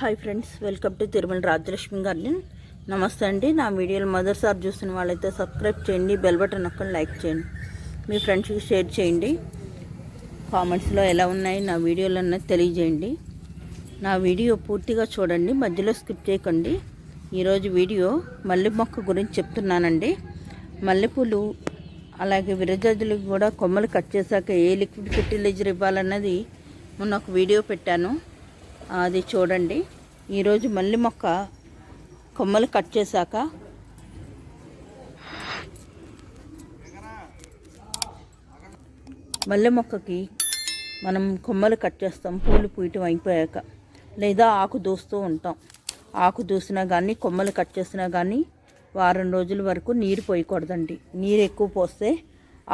Hi friends welcome to Tirumala Rajalakshmi garden namaste అండి. నా వీడియోలు మొదటిసారి చూసిన వాళ్ళైతే సబ్స్క్రైబ్ చేయండి బెల్ బటన్ నొక్కని లైక్ చేయండి. మీ ఫ్రెండ్స్కి షేర్ చేయండి. కామెంట్స్లో ఎలా ఉన్నాయి నా వీడియోలు అన్నది తెలియజేయండి. నా వీడియో పూర్తిగా చూడండి మధ్యలో స్కిప్ చేయకండి. ఈరోజు వీడియో మల్లె మొక్క గురించి చెప్తున్నానండి. మల్లెపూలు అలాగే విరజాజులకు కూడా కొమ్మలు కట్ చేశాక ఏ లిక్విడ్ ఫెర్టిలైజర్ ఇవ్వాలన్నది మొన్న ఒక వీడియో పెట్టాను. అది చూడండి. ఈరోజు మల్లె మొక్క కొమ్మలు కట్ చేశాక మల్లె మొక్కకి మనం కొమ్మలు కట్ చేస్తాం పూలు పూయటం అయిపోయాక. లేదా ఆకు దూస్తూ ఉంటాం. ఆకు దూసినా కానీ కొమ్మలు కట్ చేసినా కానీ వారం రోజుల వరకు నీరు పోయకూడదండి. నీరు ఎక్కువ పోస్తే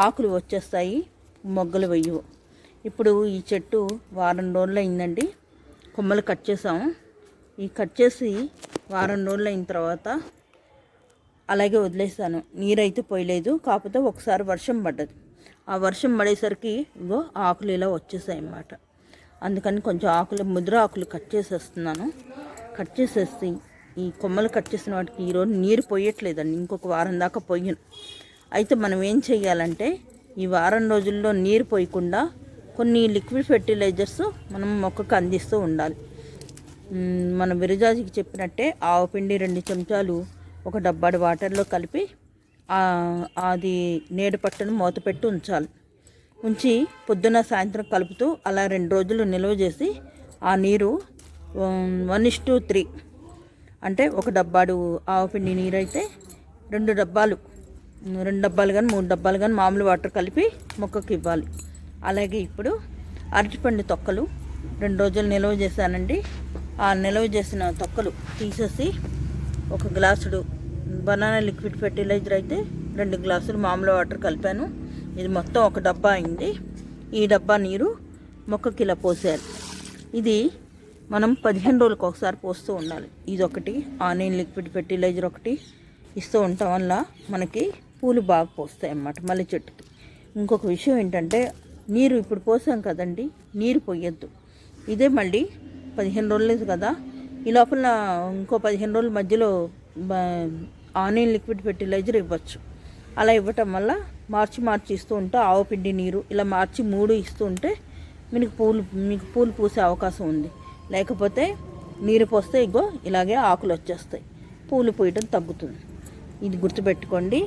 ఆకులు వచ్చేస్తాయి మొగ్గలు వెయ్యవు ఇప్పుడు ఈ చెట్టు వారం రోజులు అయిందండి కొమ్మలు కట్ చేసాము ఈ కట్ చేసి వారం రోజులు అయిన తర్వాత అలాగే వదిలేసాను. నీరైతే పోయలేదు. కాకపోతే ఒకసారి వర్షం పడ్డది. ఆ వర్షం పడేసరికి ఇగో ఆకులు ఇలా వచ్చేసాయి అన్నమాట. అందుకని కొంచెం ఆకులు ముద్ర ఆకులు కట్ చేసేస్తున్నాను. కట్ చేసేసి ఈ కొమ్మలు కట్ చేసిన వాటికి ఈరోజు నీరు పోయట్లేదండి. ఇంకొక వారం దాకా పోయను. అయితే మనం ఏం చేయాలంటే ఈ వారం రోజుల్లో నీరు పోయకుండా కొన్ని లిక్విడ్ ఫెర్టిలైజర్స్ మనం మొక్కకు అందిస్తూ ఉండాలి. మన విరజాజికి చెప్పినట్టే ఆవు పిండి రెండు చెంచాలు ఒక డబ్బాడు వాటర్లో కలిపి అది నేడు పట్టును మూత పెట్టి ఉంచాలి. ఉంచి పొద్దున సాయంత్రం కలుపుతూ అలా రెండు రోజులు నిల్వ చేసి ఆ నీరు వన్ ఇస్ టూ త్రీ అంటే ఒక డబ్బాడు ఆవుపిండి నీరు అయితే రెండు డబ్బాలు రెండు డబ్బాలు కానీ మూడు డబ్బాలు కానీ మామూలు వాటర్ కలిపి మొక్కకి ఇవ్వాలి. అలాగే ఇప్పుడు అరటిపండు తొక్కలు రెండు రోజులు నిల్వ చేశానండి. ఆ నిల్వ చేసిన తొక్కలు తీసేసి ఒక గ్లాసుడు బనానా లిక్విడ్ ఫెర్టిలైజర్ అయితే రెండు గ్లాసులు మామూలు వాటర్ కలిపాను. ఇది మొత్తం ఒక డబ్బా అయింది. ఈ డబ్బా నీరు మొక్కకి ఇలా పోసేయాలి. ఇది మనం పదిహేను రోజులకు ఒకసారి పోస్తూ ఉండాలి. ఇది ఒకటి ఆనియన్ లిక్విడ్ ఫెర్టిలైజర్ ఒకటి ఇస్తూ ఉండటం వల్ల మనకి పూలు బాగా పోస్తాయి అన్నమాట మల్లె చెట్టుకి. ఇంకొక విషయం ఏంటంటే నీరు ఇప్పుడు పోసాం కదండి నీరు పోయొద్దు. ఇదే మళ్ళీ పదిహేను రోజులేదు కదా ఈ లోపల ఇంకో పదిహేను రోజుల మధ్యలో ఆనియన్ లిక్విడ్ ఫెర్టిలైజర్ ఇవ్వచ్చు. అలా ఇవ్వటం వల్ల మార్చి మార్చి ఇస్తూ ఉంటే ఆవు పిండి నీరు ఇలా మార్చి మూడు ఇస్తూ ఉంటే మీకు పూలు మీకు పూలు పూసే అవకాశం ఉంది. లేకపోతే నీరు పోస్తే ఇగో ఇలాగే ఆకులు వచ్చేస్తాయి. పూలు పూయటం తగ్గుతుంది. ఇది గుర్తుపెట్టుకోండి.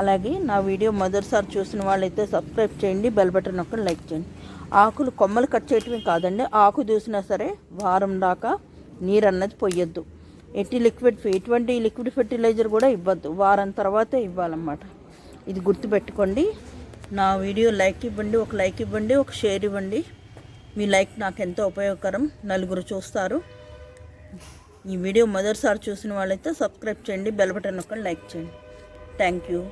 అలాగే నా వీడియో మొదటిసారి చూసిన వాళ్ళైతే సబ్స్క్రైబ్ చేయండి బెల్ బటన్ నొక్కని లైక్ చేయండి. ఆకులు కొమ్మలు కట్ చేయటమే కాదండి ఆకు చూసినా సరే వారం దాకా నీరు అన్నది పొయ్యొద్దు ఎట్టి లిక్విడ్ ఎటువంటి లిక్విడ్ ఫెర్టిలైజర్ కూడా ఇవ్వద్దు వారం తర్వాతే ఇవ్వాలన్నమాట. ఇది గుర్తుపెట్టుకోండి నా వీడియో లైక్ ఇవ్వండి ఒక లైక్ ఇవ్వండి ఒక షేర్ ఇవ్వండి. మీ లైక్ నాకు ఎంతో ఉపయోగకరం నలుగురు చూస్తారు. ఈ వీడియో మొదటిసారి చూసిన వాళ్ళైతే సబ్స్క్రైబ్ చేయండి బెల్ బటన్ నొక్కని లైక్ చేయండి. Thank you.